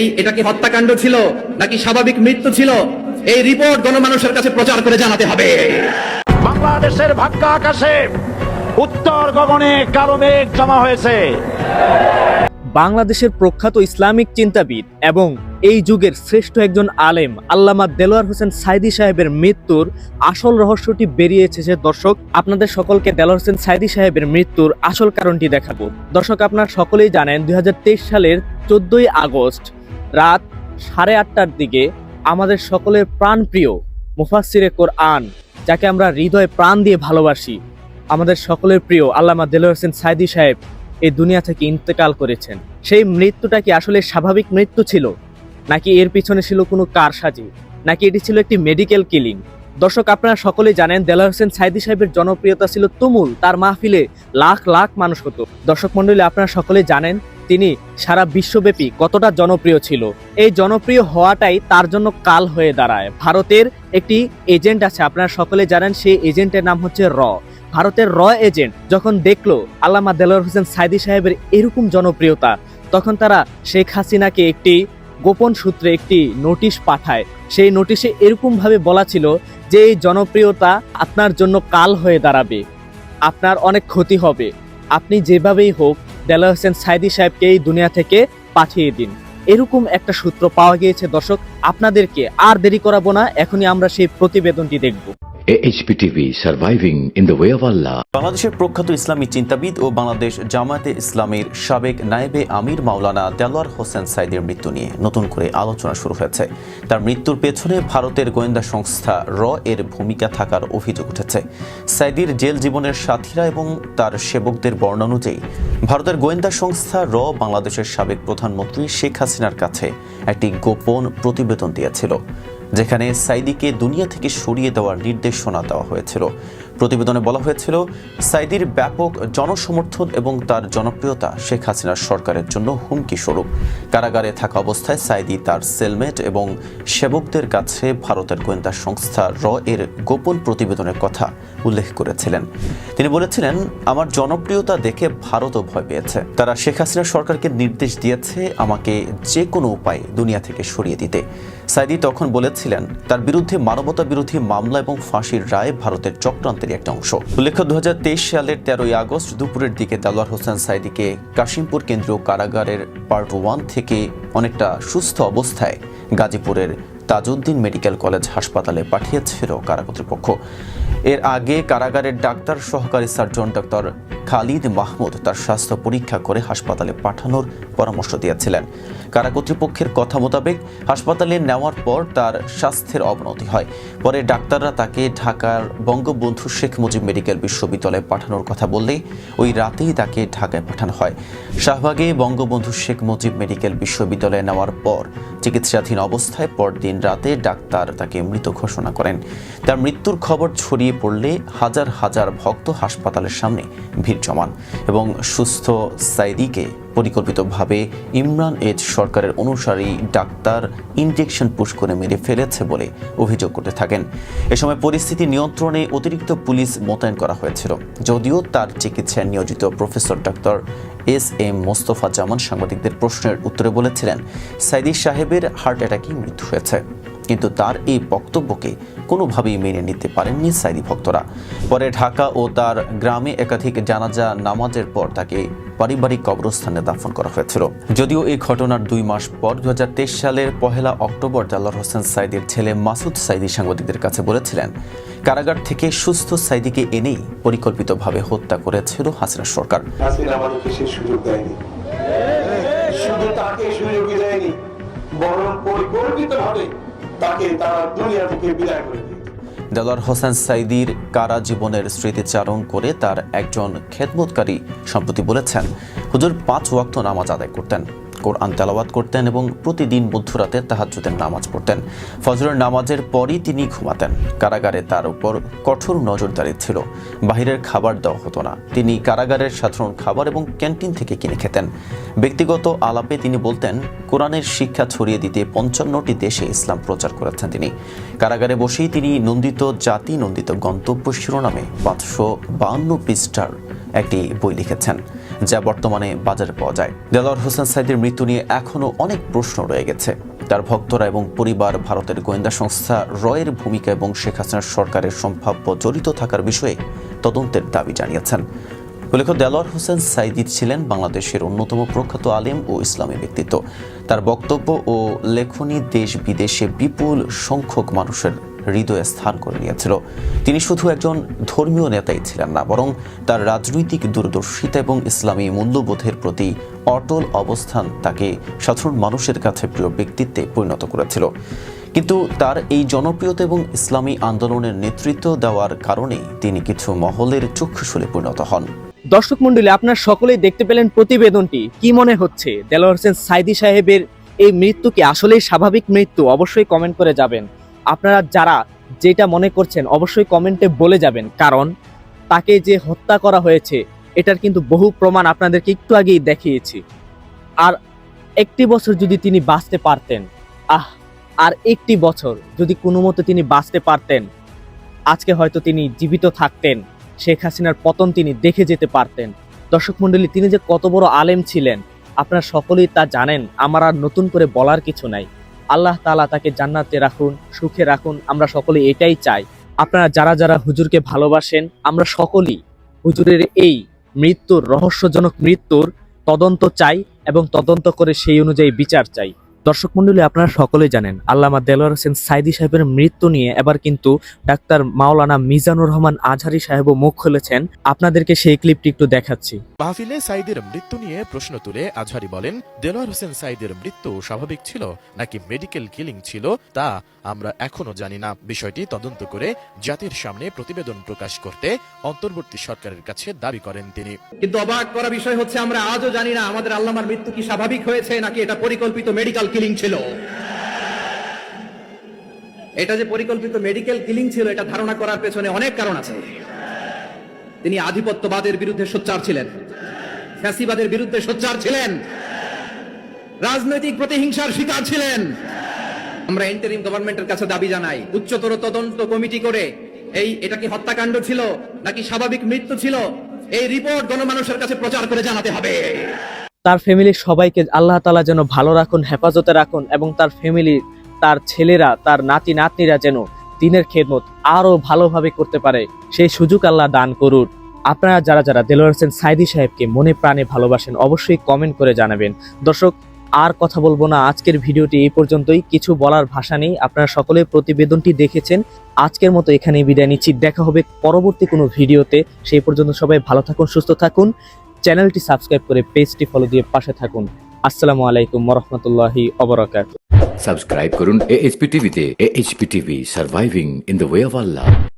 এই এটা কি হত্যাকাণ্ড ছিল নাকি স্বাভাবিক মৃত্যু ছিল? এই রিপোর্ট গণমানুষের কাছে প্রচার করে জানাতে হবে। বাংলাদেশের ভাগ্য আকাশে উত্তর গগনে কালো মেঘ জমা হয়েছে। বাংলাদেশের প্রখ্যাত ইসলামিক চিন্তাবিদ এবং এই যুগের শ্রেষ্ঠ একজন আলেম আল্লামা দেলোয়ার হোসেন সাইদি সাহেবের মৃত্যুর আসল রহস্যটি বেরিয়ে এসেছে দর্শক আপনাদের সকলকে দেলোয়ার হোসেন সাইদি সাহেবের মৃত্যুর আসল কারণটি দেখাবো। দর্শক আপনারা সকলেই জানেন দুই হাজার তেইশ সালের চোদ্দই আগস্ট রাত সাড়ে আটটার দিকে আমাদের সকলের প্রাণপ্রিয় মুফাসিরে কোরআন, যাকে আমরা হৃদয়ে প্রাণ দিয়ে ভালোবাসি, আমাদের সকলের প্রিয় আল্লামা দেলোয়ার হোসেন সাইদি সাহেব এই দুনিয়া থেকে ইন্তেকাল করেছেন। সেই মৃত্যুটা কি আসলে স্বাভাবিক মৃত্যু ছিল? নাকি এর পিছনে ছিল কোনো কারসাজি? নাকি এটি ছিল একটি মেডিকেল কিলিং? দর্শক, আপনারা সকলেই জানেন দেলার হোসেন সাইদি সাহেবের জনপ্রিয়তা ছিল তুমুল, তার মাহফিলে লাখ লাখ মানুষ হতো। দর্শক মন্ডলী আপনারা সকলেই জানেন তিনি সারা বিশ্বব্যাপী কতটা জনপ্রিয় ছিল। এই জনপ্রিয় হওয়াটাই তার জন্য কাল হয়ে দাঁড়ায়। ভারতের একটি এজেন্ট আছে, আপনারা সকলে জানেন সেই এজেন্টের নাম হচ্ছে র। ভারতের র এজেন্ট যখন দেখল আল্লামা দেলোয়ার হোসেন সাইদি সাহেবের এরকম জনপ্রিয়তা, তখন তারা শেখ হাসিনাকে একটি গোপন সূত্রে একটি নোটিশ পাঠায়। সেই নোটিশে এরকমভাবে বলা ছিল যে এই জনপ্রিয়তা আপনার জন্য কাল হয়ে দাঁড়াবে। আপনার অনেক ক্ষতি হবে। আপনি যেভাবেই হোক দেলোয়ার হোসেন সাইদি সাহেবকে এই দুনিয়া থেকে পাঠিয়ে দিন। এরকম একটা সূত্র পাওয়া গিয়েছে, দর্শক। আপনাদেরকে আর দেরি করাবো না, এখনই আমরা সেই প্রতিবেদনটি দেখব। HPTV surviving in the way of Allah. বাংলাদেশের প্রখ্যাত ইসলামী চিন্তাবিদ ও বাংলাদেশ জামায়াতে ইসলামীর সাবেক নায়েবে আমির মাওলানা দেলোয়ার হোসেন সাইদের মৃত্যু নিয়ে নতুন করে আলোচনা শুরু হয়েছে। তার মৃত্যুর পেছনে ভারতের গোয়েন্দা সংস্থা র এর ভূমিকা থাকার অভিযোগ উঠেছে। সাইদির জেল জীবনের সাথীরা এবং তার সেবকদের বর্ণানুযায়ী ভারতের গোয়েন্দা সংস্থা র বাংলাদেশের সাবেক প্রধানমন্ত্রী শেখ হাসিনার কাছে একটি গোপন প্রতিবেদন দিয়েছিল। যেখানে সাইদিকে দুনিয়া থেকে সরিয়ে দেওয়ার নির্দেশনা দেওয়া হয়েছিল। প্রতিবেদনে বলা হয়েছিল, সাইদির ব্যাপক জনসমর্থন এবং তার জনপ্রিয়তা শেখ হাসিনার সরকারের জন্য হুমকি স্বরূপ। কারাগারে থাকা অবস্থায় সাইদি তার সেলমেট এবং সেবকদের কাছে ভারতের গোয়েন্দা সংস্থা র এর গোপন প্রতিবেদনের কথা উল্লেখ করেছিলেন। তিনি বলেছিলেন, আমার জনপ্রিয়তা দেখে ভারতও ভয় পেয়েছে। তারা শেখ হাসিনা সরকারকে নির্দেশ দিয়েছে আমাকে যে কোনো উপায়ে দুনিয়া থেকে সরিয়ে দিতে। সাইদি তখন বলেছিলেন, তার বিরুদ্ধে মানবতা বিরোধী মামলা এবং ফাঁসির রায় ভারতের চক্রান্তের একটা অংশ। উল্লেখ্য, দুহাজার তেইশ সালের তেরোই আগস্ট দুপুরের দিকে দেলোয়ার হোসেন সাইদিকে কাশিমপুর কেন্দ্রীয় কারাগারের পার্ট ওয়ান থেকে অনেকটা সুস্থ অবস্থায় গাজীপুরের তাজউদ্দিন মেডিকেল কলেজ হাসপাতালে পাঠিয়েছিল কারা কর্তৃপক্ষ। এর আগে কারাগারের ডাক্তার সহকারী সার্জন ডক্টর খালিদ মাহমুদ তার স্বাস্থ্য পরীক্ষা করে হাসপাতালে পাঠানোর পরামর্শ দিয়েছিলেন। কারা কর্তৃপক্ষের কথা মোতাবেক হাসপাতালে নেওয়ার পর তার স্বাস্থ্যের অবনতি হয়। পরে ডাক্তাররা তাকে ঢাকার বঙ্গবন্ধু শেখ মুজিব মেডিকেল বিশ্ববিদ্যালয়ে পাঠানোর কথা বললে ওই রাতেই তাকে ঢাকায় পাঠানো হয়। শাহবাগে বঙ্গবন্ধু শেখ মুজিব মেডিকেল বিশ্ববিদ্যালয়ে নেওয়ার পর চিকিৎসাধীন অবস্থায় পরদিন রাতে ডাক্তার তাকে মৃত ঘোষণা করেন। তার মৃত্যুর খবর ছড়িয়ে পড়লে হাজার হাজার ভক্ত হাসপাতালের সামনে ভিড় জমান এবং সুস্থ সাইদিকে পরিকল্পিতভাবে ইমরান এজ সরকারের অনুসারী ডাক্তার ইনজেকশন পুশ করে মেরে ফেলেছে বলে অভিযোগ করতে থাকেন। এ সময় পরিস্থিতি নিয়ন্ত্রণে অতিরিক্ত পুলিশ মোতায়েন করা হয়েছিল। যদিও তার চিকিৎসায় নিয়োজিত professor doctor S M Mostafa Zaman সাংবাদিকদের প্রশ্নের উত্তরে বলেছিলেন সাইদি সাহেবের হার্ট অ্যাটাকেই মৃত্যু হয়েছে। কিন্তু তার এই বক্তব্যকে কোনোভাবেই মেনে নিতে পারেননি সাইদি ভক্তরা। পরে ঢাকা ও তার গ্রামে একাধিক জানাজা, নামাজের পর তাকে পারিবারিক কবরস্থানে দাফন করা হয়েছিল। যদিও এই ঘটনার দুই মাস পর দু হাজার তেইশ সালের পহেলা অক্টোবর জালার হোসেন সাইদির ছেলে মাসুদ সাইদি সাংবাদিকদের কাছে বলেছিলেন, কারাগার থেকে সুস্থ সাইদিকে এনেই পরিকল্পিতভাবে হত্যা করেছিল হাসিনা সরকার। হাসিনা সুযোগ দেয়নি। শুধু তাকে সুযোগই দেয়নি, বরং পরিকল্পিত ভাবে তাকে তারা দুনিয়া থেকে বিদায় করে দেলোয়ার হোসেন সাইদির কারা জীবনের স্মৃতিচারণ করে তার একজন খেদমতকারী সম্প্রতি বলেছেন, হুজুর পাঁচ ওয়াক্ত নামাজ আদায় করতেন। কোরআন তেলাওয়াত করতেন এবং প্রতিদিন মধ্যরাতে তাহাজ্জুদের নামাজ পড়তেন। ফজরের নামাজের পরই তিনি ঘুমাতেন। কারাগারে তার উপর কঠোর নজরদারি ছিল। বাহিরের খাবার দেওয়া হতো না। তিনি কারাগারের সাধারণ খাবার এবং ক্যান্টিন থেকে কিনে খেতেন। ব্যক্তিগত আলাপে তিনি বলতেন, কোরআনের শিক্ষা ছড়িয়ে দিতে পঞ্চান্নটি দেশে ইসলাম প্রচার করেছেন তিনি। কারাগারে বসেই তিনি নন্দিত জাতি নন্দিত গন্তব্য শিরোনামে পাঁচশো বাহান্ন পৃষ্ঠার একটি বই লিখেছেন। যা বর্তমানে বাজারে পাওয়া যায়। দেলোয়ার হোসেন সাইদের মৃত্যু নিয়ে এখনও অনেক প্রশ্ন রয়ে গেছে। তার ভক্তরা এবং পরিবার ভারতের গোয়েন্দা সংস্থা রয়ের ভূমিকা এবং শেখ হাসিনার সরকারের সম্ভাব্য জড়িত থাকার বিষয়ে তদন্তের দাবি জানিয়েছেন। উল্লেখ্য দেলোয়ার হোসেন সাইদি ছিলেন বাংলাদেশের অন্যতম প্রখ্যাত আলেম ও ইসলামী ব্যক্তিত্ব। তার বক্তব্য ও লেখনী দেশ বিদেশে বিপুল সংখ্যক মানুষের হৃদয়ে স্থান করে নিয়েছিল। তিনি শুধু একজন ধর্মীয় নেতাই ছিলেন না, বরং তার রাজনৈতিক দূরদর্শিতা এবং ইসলামী মূল্যবোধের প্রতি অটল অবস্থান তাকে সাধারণ মানুষের কাছে প্রিয় ব্যক্তিত্বে পরিণত করেছিল। কিন্তু তার এই জনপ্রিয়তা এবং ইসলামী আন্দোলনের নেতৃত্ব দেওয়ার কারণে তিনি কিছু মহলের চক্ষুশূলে পরিণত হন। দর্শক মন্ডলী আপনার সকলেই দেখতে পেলেন প্রতিবেদনটি। কি মনে হচ্ছে? দেলোয়ার হোসেন সাইদি সাহেবের এই মৃত্যু কি আসলেই স্বাভাবিক মৃত্যু? অবশ্যই কমেন্ট করে যাবেন। আপনারা যারা যেটা মনে করছেন, অবশ্যই কমেন্টে বলে যাবেন। কারণ তাকে যে হত্যা করা হয়েছে, এটার কিন্তু বহু প্রমাণ আপনাদেরকে একটু আগেই দেখিয়েছি। আর একটি বছর যদি তিনি বাঁচতে পারতেন, আহ, আর একটি বছর যদি কোনো মতো তিনি বাঁচতে পারতেন, আজকে হয়তো তিনি জীবিত থাকতেন, শেখ হাসিনার পতন তিনি দেখে যেতে পারতেন। দর্শক মণ্ডলী, তিনি যে কত বড় আলেম ছিলেন, আপনারা সকলেই তা জানেন, আমার আর নতুন করে বলার কিছু নাই। আল্লাহ তালা তাকে জান্নাতে রাখুন, সুখে রাখুন, আমরা সকলে এটাই চাই। আপনারা যারা যারা হুজুরকে ভালোবাসেন, আমরা সকলেই হুজুরের এই মৃত্যুর রহস্যজনক মৃত্যুর তদন্ত চাই এবং তদন্ত করে সেই অনুযায়ী বিচার চাই। দর্শক মন্ডলী আপনারা সকলেই জানেন আল্লামা দেলোয়ার হোসেন সাইদি সাহেবের মৃত্যু নিয়ে এবার কিন্তু ডাক্তার মাওলানা মিজানুর রহমান আজহারি সাহেবও মুখ খুলেছেন। আপনাদেরকে সেই ক্লিপটি একটু দেখাচ্ছি। মাহফিলে সাইদের মৃত্যু নিয়ে প্রশ্ন তুলে আজহারি বলেন দেলোয়ার হোসেন সাইদের মৃত্যু স্বাভাবিক ছিল নাকি মেডিকেল কিলিং ছিল তা আমরা এখনও জানি না। বিষয়টি তদন্ত করে জাতির সামনে প্রতিবেদন প্রকাশ করতে অন্তর্বর্তী সরকারের কাছে দাবি করেন তিনি। কিন্তু অবাক করা বিষয় হচ্ছে আমরা আজও জানি না আমাদের আল্লামার মৃত্যু কি স্বাভাবিক হয়েছে নাকি এটা পরিকল্পিত মেডিকেল কিলিং ছিল। এটা যে পরিকল্পিত মেডিকেল কিলিং ছিল, এটা ধারণা করার পেছনে অনেক কারণ আছে। তিনি আধিপত্যবাদের বিরুদ্ধে সোচ্চার ছিলেন। ফ্যাসিবাদের বিরুদ্ধে সোচ্চার ছিলেন। রাজনৈতিক প্রতিহিংসার শিকার ছিলেন। আমরা ইন্টারিম গভর্নমেন্টের কাছে দাবি জানাই, উচ্চতর তদন্ত কমিটি করে এই এটা কি হত্যাকাণ্ড ছিল, নাকি স্বাভাবিক মৃত্যু ছিল, এই রিপোর্ট গণমানুষের কাছে প্রচার করে জানাতে হবে। তার ফ্যামিলির সবাইকে আল্লাহ তালা যেন ভালো রাখুন, হেফাজতে রাখুন এবং তার ফ্যামিলি তার ছেলেরা, তার নাতি, নাতনিরা যেন দিনের খেদমত আরও ভালোভাবে করতে পারে। সেই সুযোগ আল্লাহ দান করুন। আপনারা যারা যারা দেলোয়ার হোসেন সাইদি সাহেবকে মনে প্রাণে ভালোবাসেন, অবশ্যই কমেন্ট করে জানাবেন। দর্শক, আর কথা বলব না, আজকের ভিডিওটি এই পর্যন্তই। কিছু বলার ভাষা নেই। আপনারা সকলে প্রতিবেদনটি দেখেছেন। আজকের মতো এখানেই বিদায় নিচ্ছি। দেখা হবে পরবর্তী কোনো ভিডিওতে। সেই পর্যন্ত সবাই ভালো থাকুন, সুস্থ থাকুন। চ্যানেলটি সাবস্ক্রাইব করে পেজটি ফলো দিয়ে পাশে থাকুন। আসসালামু আলাইকুম রহমতুল্লাহি অবরাকাত সাবস্ক্রাইব করুন এইচপি টিভিতে। HP TV surviving in the way of Allah.